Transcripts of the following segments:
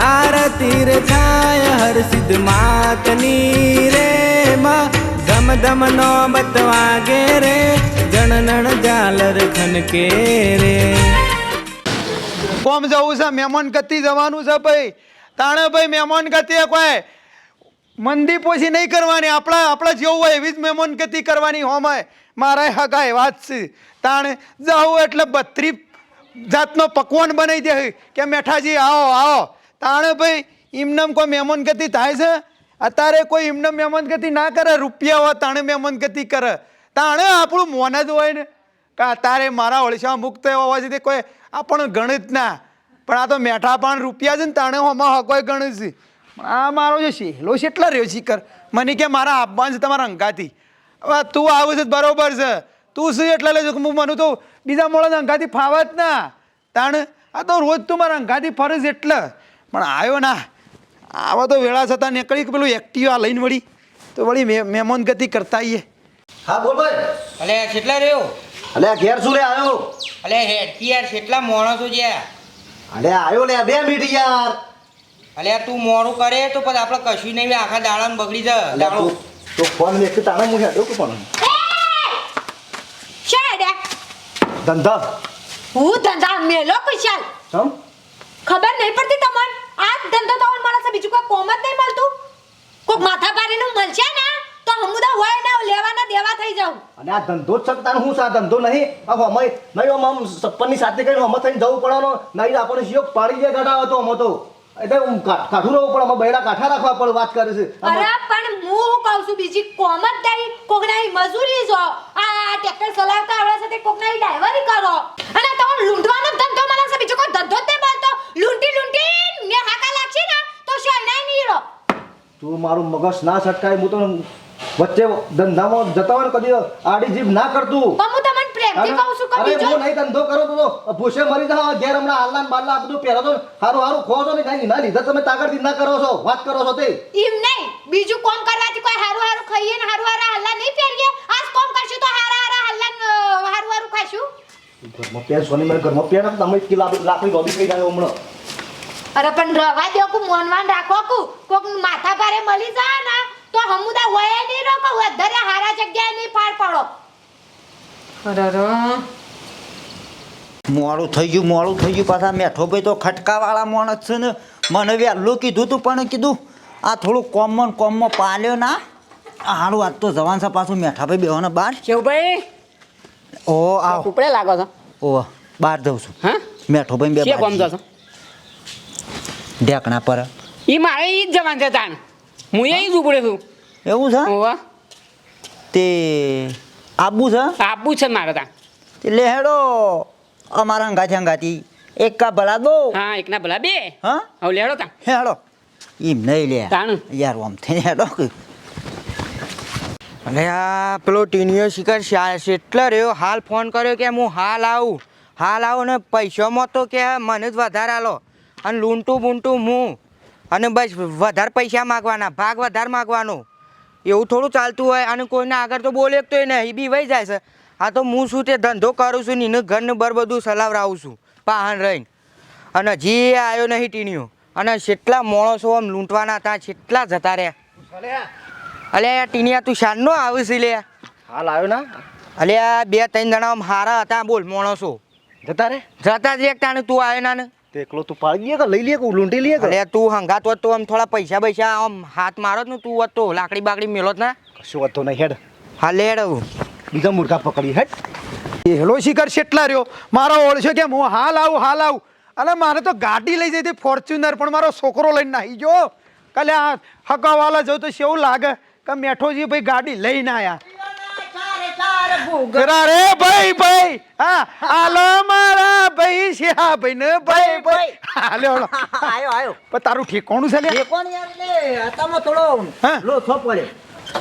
આરતી રે થાય, હર સિદ્ધ માતની રે માં. ધમ ધમ નો બતવાગે રે જણનણ ઝાલર ખનકે રે. કોમ જવું છે? મહેમાન કતી જવાનું છે ભાઈ. તાણે ભાઈ મહેમાન કતી કોઈ મંદી પોછી નહીં કરવાની. આપણા આપણા જેવું હોય એવી જ મહેમાન કતી કરવાની હોમાય. મારા હગાય વાત છે. તાણે જાઉં એટલે બત્રી જાતનો પકવાન બનાવી દે. કે મેઠાજી, આવો આવો. તાણે ભાઈ એમનેમ કોઈ મહેમાન ગતિ થાય છે? અત્યારે કોઈ એમને મહેમાન ગતિ ના કરે, રૂપિયા હોય તાણે મહેમાન કરે. તાણે આપણું મોન જ હોય ને. કે અત્યારે મારા ઓળશા મુક્ત હોવા સુધી કોઈ આપણને ગણિત ના. પણ આ તો મેઠા પણ રૂપિયા છે ને તાણે હોમાં હકોય ગણિત છે. આ મારો જે શેલો છે, એટલા રહ્યો કર મને કે મારા આપવાનું છે તમારા અંગાથી. હવે તું આવું છે તો બરોબર છે. તું શું એટલા લેજો હું મને તો બીજા મોડા અંગાથી ફાવત ના. તાણ, આ તો રોજ તું મારા અંગાથી ફરે છે એટલે. પણ આવ્યો ના. આવા તો વેળા છતાં નીકળી કે પેલું એક્ટિવા લઈને વળી. તો વળી મે- મહેમાન ગતિ કરતા આવીએ હા બોલ ભાઈ. અલે કેટલા રહ્યો? અલે ઘેર શું રે આવ્યો અલે હેડકી યાર કેટલા માણસો છે અલે આવ્યો લે બે મિનિટ યાર. અલે તું મોડું કરે તો પછી આપણે કશું નહીં આખા દાડા બગડી જાય તો ફોન મેં તાણે હું હેડ્યો કે પણ શાડે ધંધા. હું ધંધા મેલો કુશાલ ખબર નહીં પડતી તમને આ જ ધંધો તો મળે છે બીજું કોઈ કોમ જ નહીં મળતું કોક માથા પાડીનું મળશે ને તો હમુદા હોય ને લેવાના દેવા થઈ જાઉં. અને આ ધંધો જ શકતા હું સા ધંધો નહીં? આખો અમે નહીં અમે સપ્પનની સાથે કરીને અમે થઈને જવું પડવાનો. નહીં આપણને શિયો પાડી દે ગાડા હતો અમે તો. એટલે હું કાઠું રહું પણ અમે બૈડા કાઠા રાખવા પડે વાત કરે છે. અરે પણ હું કહું છું બીજી કોમ જ નહીં. કોકના મજૂરી જો. આ ટ્રેક્ટર ચલાવતા આવડે છે તે કોકના ઈ ડ્રાઈવરી કરો. અને તમને લૂંટવાનો ધંધો મને છે. બીજો કોઈ ધંધો જ નહીં મળતો લૂંટી લૂંટી ને હાકા લાગશે ને તો શું નહીં નીરો તું મારું મગજ ના છટકાય હું તો વચ્ચે ધંધામાં જતા હોય ને કદી આડી જીભ ના કરતું. પણ હું તમને પ્રેમથી કહું છું કદી જો નહીં ધંધો કરો તો ભૂસે મરી જાવ ઘેર હમણાં હાલના ને બાલના આ બધું પહેરો તો હારું હારું ખો છો ને કઈ ના લીધા તમે તાકડથી ના કરો છો વાત કરો છો તે. એમ નહીં બીજું કોમ કરવાથી કોઈ હારું હારું ખાઈએ ને હારું હારા હલ્લા નહીં પહેરીએ? આજ કોમ કરશું તો હારા હારા હલ્લા હારું હારું ખાશું. ઘરમાં પેન સોની મને ઘરમાં પેન તમે લાકડી ગોબી થઈ જાય હમણાં. અરે પણ રવા દો કુ મોનવાન રાખો કુ. કોક માથા ભારે મળી જાય ને તો હમુદા વયે નહીં રોકો વધારે હારા જગ્યાએ નહીં પાર પડો. અરે મોડું થઈ ગયું મોડું થઈ ગયું. પાછા મેઠો ભાઈ તો ખટકાવાળા માણસ છે ને. મને વહેલું કીધું તું પણ કીધું આ થોડું કોમમાં ને કોમમાં પાલ્યો ના. આ હારું આજ તો જવાન છે પાછું મેઠા ભાઈ બેવાના બહાર ભાઈ? ઓ આ ઉપડે લાગો છો. ઓ બહાર જઉં છું. હા? મેઠો ભાઈ બે કે કોમ બાજુ. ઢેકણા પર એ મારે એ જ જવાન છે તાન. હું એ જ ઉપડે છું એવું છે? હોવા. તે આબુ છે? આબુ છે મારે તાન. તે લેહેડો અમારા હંગાથી હંગાથી એક કા ભલા દો. હા એકના ભલા બે. હા? હવે લેડો તાન. હેડો. એમ નહીં લે. તાણ. યાર આમ થઈને હેડો અને આ પેલો ટીનિયો શિકાર એટલો રહ્યો? હાલ ફોન કર્યો કે હું હાલ આવું. હાલ આવું ને પૈસામાં તો કે મને જ વધારે આલો. અને લૂંટું બૂંટું હું અને બસ વધારે પૈસા માગવાના ભાગ વધારે માગવાનો. એવું થોડું ચાલતું હોય અને કોઈને આગળ તો બોલે તો નહીં બી વહી જાય છે. આ તો હું શું તે ધંધો કરું છું ને એને ઘરને બર બધું સલાવરાવું છું પાહન રહીને. અને હજી આવ્યો નહીં ટીણીઓ અને કેટલા માણસો આમ લૂંટવાના હતા કેટલા જતા રહ્યા. અલે આ ટીનિયા તું શાનનો આવે છે લે હાલ આવ્યો ના? અલે આ બે ત્રણ જણા આમ હારા હતા બોલ માણસો. જતા રે? જતા જ એક તાણે તું આવ્યો ના ને? તે એકલો તું પાડી લે કે લઈ લે કે લૂંટી લે કે? અલે તું હંગાત હોત તો આમ થોડા પૈસા પૈસા આમ હાથ મારો ને તું હોત તો લાકડી બાકડી મેલોત ના. કશું વાંધો નહીં હેડ. હા લેડ બીજા મુર્ગા પકડી હેડ. હેલો શિખર શેટલા રહ્યો? મારો ઓળશો કેમ? હું હાલ આવું હાલ આવું. અને મારે તો ગાડી લઈ જઈ હતી ફોર્ચ્યુનર પણ મારો છોકરો લઈને નાહી જો કાલે આ હકાવાલા જવું તો કેવું લાગે? કે મેઠોજી ભાઈ ગાડી લઈને આયા? જરા ભાઈ ભાઈ. હા હાલો મારા ભાઈ હા ભાઈ ને ભાઈ. ભાઈ. હાલો હાલો. આયો આયો. પણ તારું ઠેકોણું છે લે કોણ યાર લે આતામાં થોડો લોથો પડ્યો.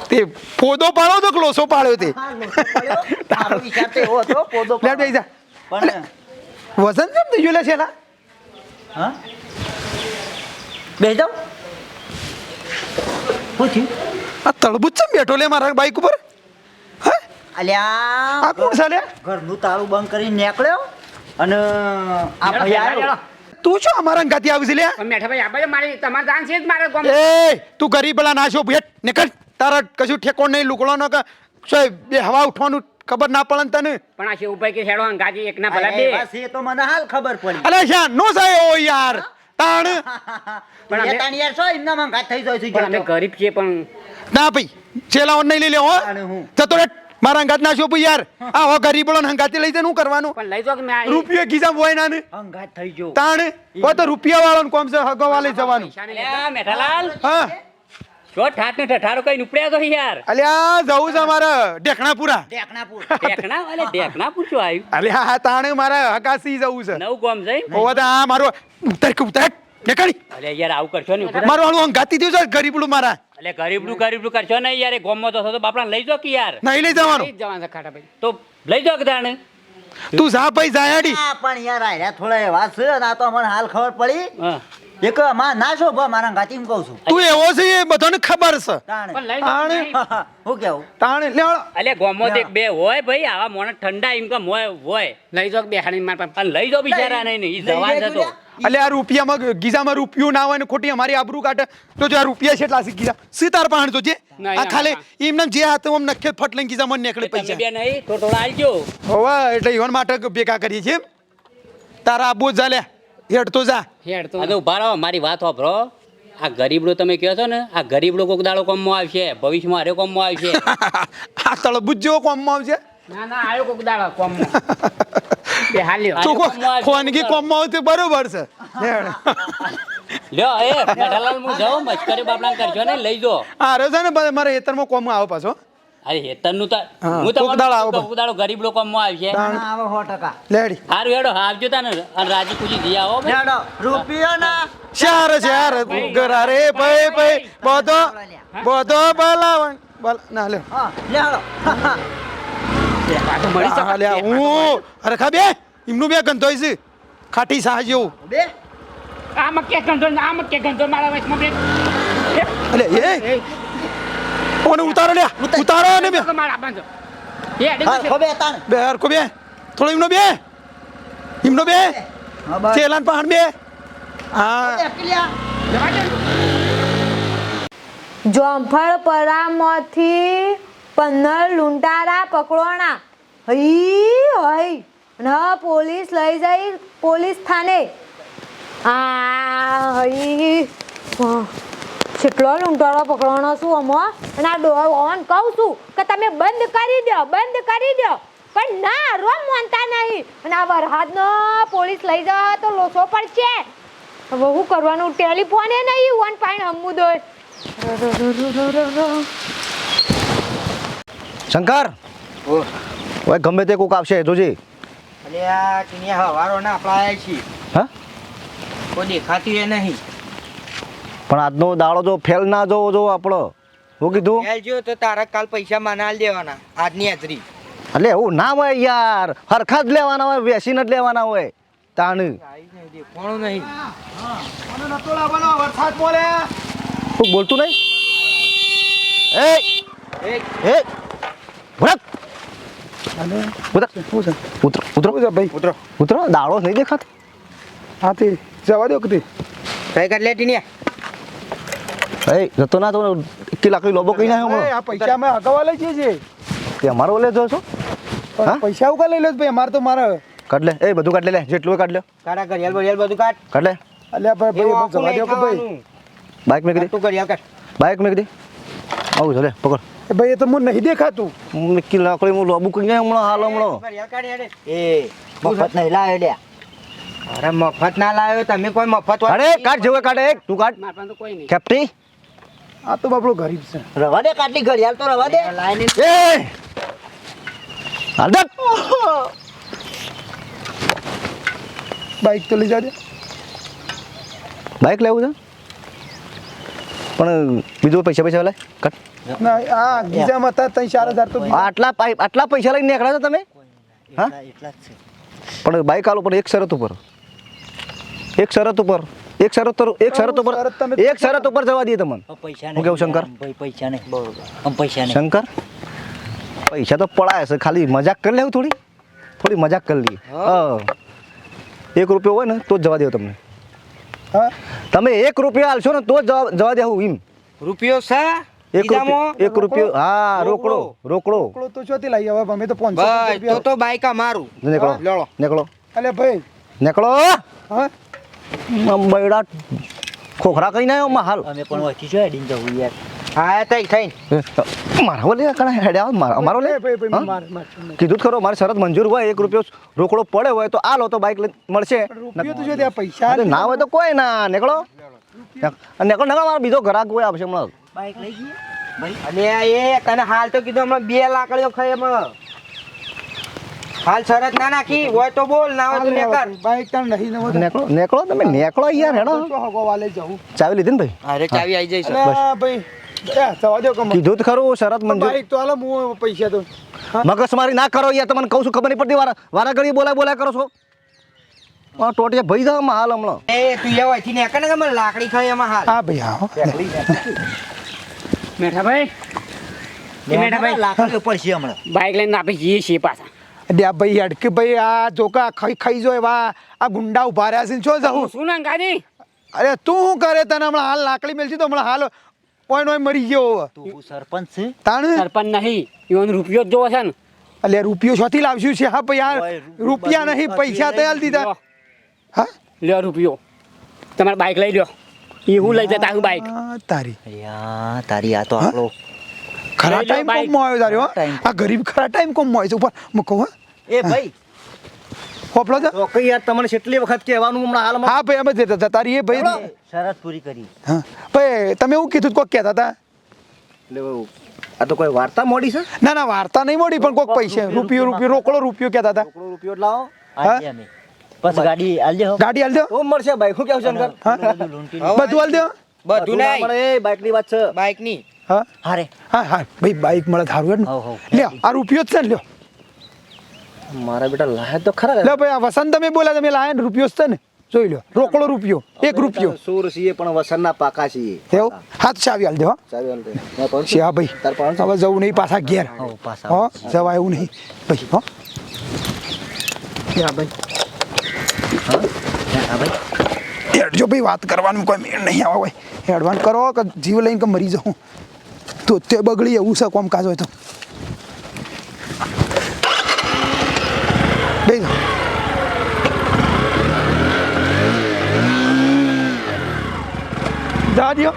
તે પોદો પાડો તો ક્લોસો પાડ્યો તે? હા, લોથો પડ્યો. તારો. વિચાર તો એવો હતો, પોદો લે પણ વજન કેમ થઈ ગયું લે છેલા હા? શું આ તળબૂચ ચમ બેઠો લે મારા બાઈક ઉપર? હે? અલ્યા આ કોણ છે લે ઘરનું તાળું બંધ કરીને નીકળ્યો અને આ ભાઈ આવ્યો તું શું અમારા ગાતી આવી છે આ બાજુ મારી તમારે જાણ છે જ મારે ગામ એ તું ગરીબ ભેટ નીકળ. તારા કશું ઠેકો નહીં લુકડો ન કે શું બે હવા ઉઠવાનું ખબર ના પડે તને? પણ આ શેવભાઈ કે હેડો અંગાજી એકના ભલા બે. બસ એ તો મને હાલ ખબર પડી. અરે શ્યા નો સાય ઓ યાર તાણ. પણ અમે- એ તાણ યાર શું એમના માં ઘાત થઈ જાય છે પણ અમે ગરીબ છીએ પણ ના ભાઈ ચેલાઓ નહીં લઈ લે હું? જતો રે મારા અંગાત નાશો ભાઈ યાર. આ હો ગરીબડો ને હંગાતી લઈ જઈને હું કરવાનું? પણ લઈ જો કે મેં રૂપિયો ગીજા હોય ના ને. હંગાત થઈ જો તાણ હો તો રૂપિયા વાળો કોમ છે હગો વાલે જવાનું. મેઠાલાલ. હા. જો ઠાટ ને ઠઠારો કઈ ઉપડ્યા તો યાર. અલ્યા જવું છે મારે ઢેકણાપુરા. ઢેકણાપુર. ઢેકણા અલે ઢેકણાપુર શું આવ્યું? અલ્યા હા તાણે મારે હકાસી જવું છે. નવ ગામ જઈ હોવા તો આ મારો ઉતર કે ઉતર નીકળી. અલે યાર આવું કરશો ને મારું હાલું અંગાતી થયું છે ગરીબડું મારા. અલે ગરીબડું ગરીબડું કરશો ને યાર એ ગામમાં તો થતો બાપડા લઈ જો કે યાર? નહીં લઈ જવાનું. જવાનું છે ખાટાભાઈ તો લઈ જો કે તાણે તું જા ભાઈ જાયાડી પણ યાર આયરા થોડા એવા છે ના તો મને હાલ ખબર પડી. એક માં ના શોભા મારા ગાતી કહું છું. તું એવો છે એ બધાને ખબર છે. તાણે. પણ લઈ તાણે. હું કેવું? તાણે લે અલે ગોમો એક બે હોય ભાઈ આવા મોણે ઠંડા ઇન્કમ હોય હોય. લઈ જો બે બેહાડી માર. પણ લઈ જો બિચારા નહીં ઈ જવાન છે અલે આ રૂપિયામાં ગીઝામાં રૂપિયું ના હોય ને ખોટી અમારી આબરૂ કાઢે. તો જો આ રૂપિયા છે એટલા છે ગીઝા સીતાર પાણ તો જે આ ખાલી. એમને જે હાથે આમ નખે ફટ લઈને ગીઝામાં નીકળે પૈસા. બે નહીં તો થોડા આવજો હોવા એટલે ઈવન માટે ભેગા કરીએ છીએ. તારા આબુ જ જા હેડ તો જા. હેડ તો ઊભા રહો મારી વાત વાપરો. આ ગરીબડો તમે કહો છો ને આ ગરીબડો કોક દાડો કોમમાં આવશે ભવિષ્યમાં અરે કોમમાં આવશે. આ તળબુજ જેવો કોમમાં આવશે. ના ના આવ્યો કોક દાડો કોમમાં. બે હાલ્યો. તું ખોનગી કોમમાં આવતી બરોબર છે. લ્યો એ મેઠાલાલ હું જાઉં મસ્કરી બાપડા કરજો ને લઈ જો. હા રહ્યો છે ને મારે હેતરમાં કોમ આવો પાછો. અરે હેતરનું તો હું તમારું કોક દાડો ગરીબડો કોમમાં આવશે. આવે સો ટકા. લેડી. હારું હેડો આવજો તને. અને રાજી કુજી જી આવો. લેડો રૂપિયો ના. ચાર ચાર ગરા રે ભાઈ ભાઈ. બધો બધો બલાવણ. બલ ના લ્યો. હા લેડો પાછો મળી હા, લ્યા, હું અરે ખા બે એમનું બે ગંધોય છે ખાટી સાહ જેવું. બે? આમાં કે ગંધો આમાં કે ગંધો મારા વચમાં બે. અલે એ? ઓને ઉતારો લે ઉતારો ને બે. મારા બાંધો. એ હેડી બે તાણ. બે હરકો બે. થોડો એમનો બે. એમનો બે. ચેલાન પહાણ બે. હા. જોંફળ પરામાંથી પંદર લુંટારા પકડોણા. હઈ હઈ ન પોલીસ લઈ જઈ પોલીસ થાને. આ હઈ. હા. કેટલો લૂંટારો પકડવાનો છું અમો અને આ ડોર ઓન કહું છું કે તમે બંધ કરી દો બંધ કરી દો. પણ ના રોમ માનતા નહીં. અને આ વરહાદનો પોલીસ લઈ જવા તો લોસો પડશે. હવે શું કરવાનું ટેલિફોને નહીં વન પાણી હમવું દોય. શંકર ઓય ગમે તે કોક આવશે જોજે. અલે આ ટીનિયા હવારો ના આપણા છે. હા? કોઈ દેખાતી એ નહીં. પણ આજનો દાડો જો ફેલ ના જોવો જો આપણો હું કીધું? ફેલ જો તો તારા કાલ પૈસા માના દેવાના આજની હાજરી. એટલે એવું ના હોય યાર. હરખા જ લેવાના હોય વેસીને જ લેવાના હોય. તાણ. કોણ નહીં વરસાદ બોલે બોલતું નહીં? એ એ ભરત! ઉતર. ઉતર ઉતરો. ભાઈ. ઉતરો. ઉતરો. દાડો નહીં દેખાતો. હા તે જવા દો કદી. કઈ કાઢ લેટી ટીનિયા એ જતો ના તો એકી લાકડી લોબો કઈ ના આ પૈસા અમે અગાઉ લઈ જઈએ છીએ. તે અમારો લે જો છો? પૈસા ઉકા લઈ લો ભાઈ અમારે તો મારે. કાઢ લે. એ બધું કાઢ લે. જેટલું કાઢ લે કાઢા બડિયાળ બધું કાઢ. કાઢ લે. અલ્યા ભાઈ ભાઈ જવા દો કે ભાઈ. બાઇક મેં કીધી. તું ઘડિયાળ કાઢ. બાઇક મેં કીધી. આવું છે લે પકડ. ભાઈ એ તો મને નહીં દેખાતું. હું એકી લાકડી હું લોબુ કઈ હમણાં હાલ હમણાં. એ મફત નહીં લાવ્યો લ્યા. અરે મફત ના લાવ્યો તમે કોઈ મફત અરે કાઢ જેવું હોય કાઢ એક તું કાઢ. મારા પાસે તો કોઈ નહીં. કેપ્ટી? આ તો બાપડો ગરીબ છે. રવા દે કાટલી ઘડિયાળ તો રવા દે. લાઈને એ! હાલ દે. બાઈક તો લઈ જાજે. બાઈક લેવું છે? પણ બીજું પૈસા પૈસા લે કટ. ના આ ગીજામાં હતા ત્રણ ચાર હજાર તો આટલા પાઇપ આટલા પૈસા લઈને નીકળ્યા છો તમે? હા? એટલા જ છે પણ બાઇક આલો પણ એક શરત ઉપર. એક શરત ઉપર. એક શરત ઉપર એક શરત ઉપર એક શરત ઉપર જવા દઈએ તમને. પૈસા હું કેવું, શંકર? પૈસા નહીં. બરોબર પૈસા નહીં. શંકર? પૈસા તો પડાય છે ખાલી મજાક કરી લેવું થોડી. થોડી મજાક કરી લઈએ. એક રૂપિયો હોય ને તો જ જવા દો તમને. હા? તમે એક રૂપિયા આલશો ને તો જ જવા દેવું એમ. રૂપિયો છે? એક એક રૂપિયો હા રોકડો રોકડો. રોકડો. તો છોથી લાવી હવે અમે તો પાંચસો બસ તો તો બાઈક અમારું નીકળો નીકળો. અલે ભાઈ. નીકળો. હા? બૈડા ખોખરા કઈ ના આવ્યો હાલ. અમે પણ વચ્ચે છો હેડીને જવું યાર. હા થઈ થઈ. મારો લે કણા હેડ્યા મારો અમારો લે. ભાઈ ભાઈ હા? માર માર કીધું ખરો મારી શરત મંજૂર હોય એક રૂપિયો રોકડો પડે હોય તો આ લો તો બાઈક મળશે. રૂપિયો તો જો ત્યાં પૈસા ના હોય તો કોઈ ના નીકળો. નીકળો નીકળો મારો બીજો ઘરાક કોઈ આવશે હમણાં. બાઈક લઈ જઈએ અને એ તને હાલ તો કીધું હમણાં બે લાકડીઓ ખાઈ એમાં. હાલ શરત ના નાખી હોય તો બોલ ના હોય તો ને કર બાઈક તાણ નહીં. નીકળો નીકળો તમે નેકળો યાર હેડો. તો હગો વાલે જવું? ચાવી લીધી ને ભાઈ? અરે ચાવી આવી જઈશ. અલે ભાઈ. કીધું ખરું શરત મંજૂર. તો હાલો હું પૈસા તો મગજ મારી ના કરો યાર તમને કહું છું ખબર નહીં પડતી વારા વારા ઘડી બોલાય બોલાય કરો છો. આ ટોટિયા ભાઈ જાવ હાલ હમણાં. એ તું એ હોયથી ને મને લાકડી ખાઈ એમાં હાલ. હા ભાઈ ભાઈ મેઠાભાઈ? લાકડીઓ પડશે હમણાં. બાઈક લઈને આપણે જઈએ છીએ પાછા. ડ્યા ભાઈ અડકે ભાઈ આ જોકા ખાઈ ખાઈ જો એવા આ ગુંડા ઊભા રહ્યા છે શું જવું શું ના ગાડી અરે તું શું કરે તને હમણાં હાલ લાકડી મેલતી તો હમણાં હાલ ઓય નોય મરી ગયો હવે. તું સરપંચ છે? તાણ? સરપંચ નહીં ઈવન રૂપિયો જ જોવો છે ને. અલે રૂપિયો શોથી લાવશું છે? હા ભાઈ યાર રૂપિયા નહીં પૈસા તો લઈ હાલ દીધા હા? લ્યો રૂપિયો. તમારે બાઇક લઈ લ્યો. એ હું લઈ જતા હું બાઇક તારી. યા તારી આ તો આપણો ખરા ટાઈમ બાઈક. કોમમાં આવ્યો તારે હો. આ ગરીબ ખરા ટાઈમ કોમ આવ્યો છે? ઉપર કહું હા. એ ભાઈ હોપલો છે? તો કઈ યાર તમને કેટલી વખત કહેવાનું હમણાં હાલમાં હા ભાઈ અમે જતા તારી એ ભાઈ શરત પૂરી કરી. હા. ભાઈ તમે એવું કીધું કોક કહેતા હતા? એટલે આ તો કોઈ વાર્તા મોડી છે? ના ના વાર્તા નહીં મળી પણ કોક પૈસે. રૂપિયો રૂપિયો રોકડો રૂપિયો કહેતા હતા. રોકડો રૂપિયો લાવો. હા? બસ. ગાડી આલજો ગાડી આલજો તો મળશે બાઈક શું કેવું શંકર બધું લૂંટી બધું હાલ નહીં એ બાઈકની વાત છે. બાઈકની હા? હારે. હા હા. ભાઈ બાઈક મળે ધારું. લ્યો આ રૂપિયો જ છે લ્યો. મારા બેટા લાયા તો ખરા લે ભાઈ આ વસંત તમે બોલ્યા તમે લાયા રૂપિયો છે ને. જોઈ લો રોકડો રૂપિયો એક રૂપિયો. સુર છીએ પણ વસનના પાકા છીએ. એવું? હાથ ચાવી હાલ દેવા ચાવી આલ દે. છે હા ભાઈ. તાર પણ હવે જવું નહીં પાછા ઘેર. હો પાછા હો જવા એવું નહીં. ભાઈ હો. હા ભાઈ? હા? ભાઈ? હેડજો ભાઈ વાત કરવાનું કોઈ મેળ નહીં આવે ભાઈ. હેડવાન કરો કે જીવ લઈને કે મરી જાઉં. તો તે બગડી એવું છે કોમ કાજ હોય તો. જા દ્યો.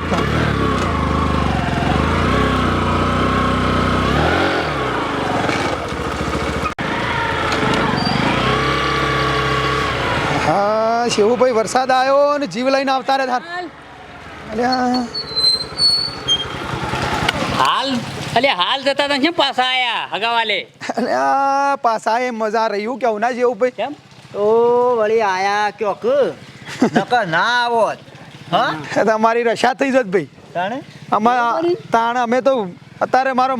હા શેવુભાઈ વરસાદ આવ્યો ને જીવ લઈને આવતા રે ધાર હાલ. અલે હાલ? જતા તા કેમ પાછા આયા હગાવાલે અલે પાછા એ મજા રહ્યું કેવું? ના જેવું ભાઈ કેમ? તો વળી આયા ક્યોક? કે નકર ના આવોત. હા? તમારી રશા થઈ જત ભાઈ. તાણે? અમારા તાણ અમે તો અત્યારે મારો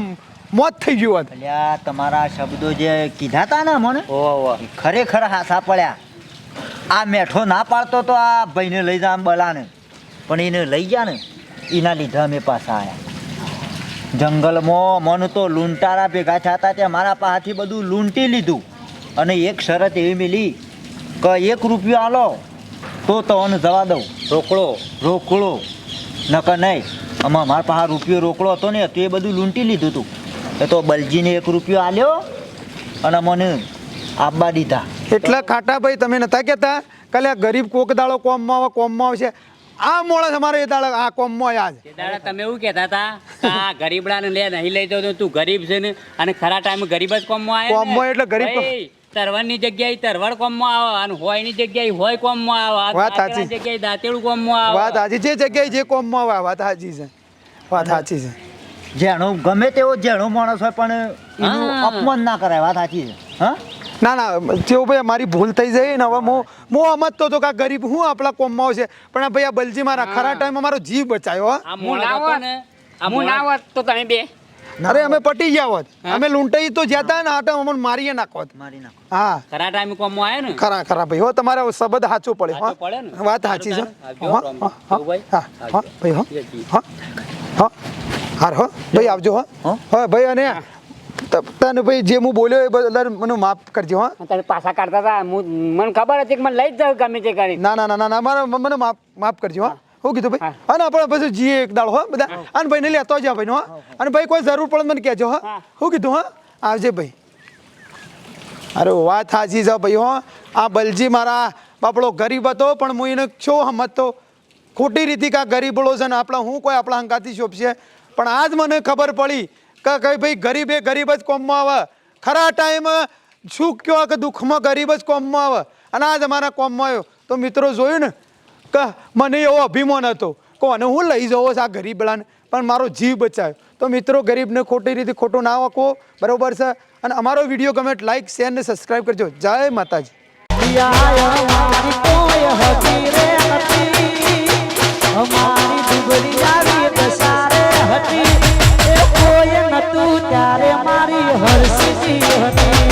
મોત થઈ ગયું હોત. અલ્યા તમારા શબ્દો જે કીધા હતા ને મને ઓહો ખરેખર હાસા પડ્યા. આ મેઠો ના પાડતો તો આ ભાઈને લઈ જા બલાને. પણ એને લઈ ગયા ને એના લીધે અમે પાછા આવ્યા જંગલમાં મન તો લૂંટારા ભેગા થતા ત્યાં મારા પાસેથી બધું લૂંટી લીધું. અને એક શરત એવી મિલી કે એક રૂપિયો આલો. તો તને જવા દઉં. રોકડો રોકડો નકર નહીં આમાં મારા પાસે રૂપિયો રોકડો હતો ને તો એ બધું લૂંટી લીધું હતું એ તો બલજીને એક રૂપિયો આલ્યો અને મને આપવા દીધા. એટલા ખાટા ભાઈ તમે નતા કહેતા? કાલે આ ગરીબ કોક દાડો કોમમાં આવે કોમમાં આવશે. આ મોળસ અમારે એ દાડા આ કોમમાં છે. દાડા તમે એવું કહેતા હતા આ ગરીબડાને લે નહીં લઈ જતો તો તું ગરીબ છે ને અને ખરા ટાઈમે ગરીબ જ કોમમાં આવે કોમમાં એટલે ગરીબ કોમ. તરવડની જગ્યાએ તરવડ કોમમાં આવે અને હોયની જગ્યાએ હોય કોમમાં આવે. વાત સાચી. જગ્યાએ દાંતેડું કોમમાં આવે. વાત સાચી જે જગ્યાએ જે કોમમાં આવે વાત સાચી છે. વાત સાચી છે. જેણો ગમે તેવો જેણો માણસ હોય પણ એનું. અપમાન ના કરાય. વાત સાચી છે. હા? ના ના જેવું ભાઈ મારી ભૂલ થઈ જાય ને હવે હું હું સમજતો હતો કે ગરીબ હું આપણા કોમમાં આવશે પણ આ ભાઈ આ બલજી મારા ખરા ટાઈમમાં મારો જીવ બચાયો હું. ના હતો તો તમે બે. અરે અમે પટી ગયા હોત. અમે લૂંટાઈ તો જતા ને આટો અમને મારીએ નાખોત મારી નાખો. હા. ખરા ટાઈમ કોમ આવે ને? ખરા ખરા ભાઈ. હો તમારે શબ્દ સાચો પડે હો. પડે ને. વાત સાચી છે. હા હો. હો, ભાઈ? હા હા ભાઈ હો. હાર હો. ભાઈ આવજો હો. હો. ભાઈ અને ત- તને ભાઈ જે હું બોલ્યો એ બદલ મને માફ કરજો હા. તને પાછા કાઢતા હતા. મને ખબર હતી કે મને લઈ જ જાવ ગમે તે કરી. ના ના ના ના ના મારા મને માફ માફ કરજો હા. શું કીધું ભાઈ? અને આપણે પછી જીએ એક દાળ હો બધા. અને ભાઈને લેતો જ ભાઈ હો. અને ભાઈ કોઈ જરૂર પડે મને કહેજો હા. શું કીધું હા આવજે ભાઈ. અરે વાત સાચી છે ભાઈ હો. આ બલજી મારા બાપડો ગરીબ હતો પણ હું એને છું હમત તો. ખોટી રીતે કા ગરીબડો છે ને આપણા હું કોઈ આપણા હંકાથી શોભશે? પણ આજ મને ખબર પડી કે કઈ ભાઈ ગરીબ એ ગરીબ જ કોમમાં આવે. ખરા ટાઈમ શું કયો કે દુઃખમાં ગરીબ જ કોમમાં આવે. અને આજ અમારા કોમમાં આવ્યો. તો મિત્રો જોયું ને કે મને એવો અભિમાન હતો. કોને હું લઈ જવો આ ગરીબડાને પણ મારો જીવ બચાવ્યો. તો મિત્રો, ગરીબને ખોટી રીતે ખોટો ના આપો બરાબર છે? અને અમારો વીડિયો ગમે લાઈક શેર ને સબસ્ક્રાઈબ કરજો. જય માતાજી. ત્યારે મારી હરસી હતી.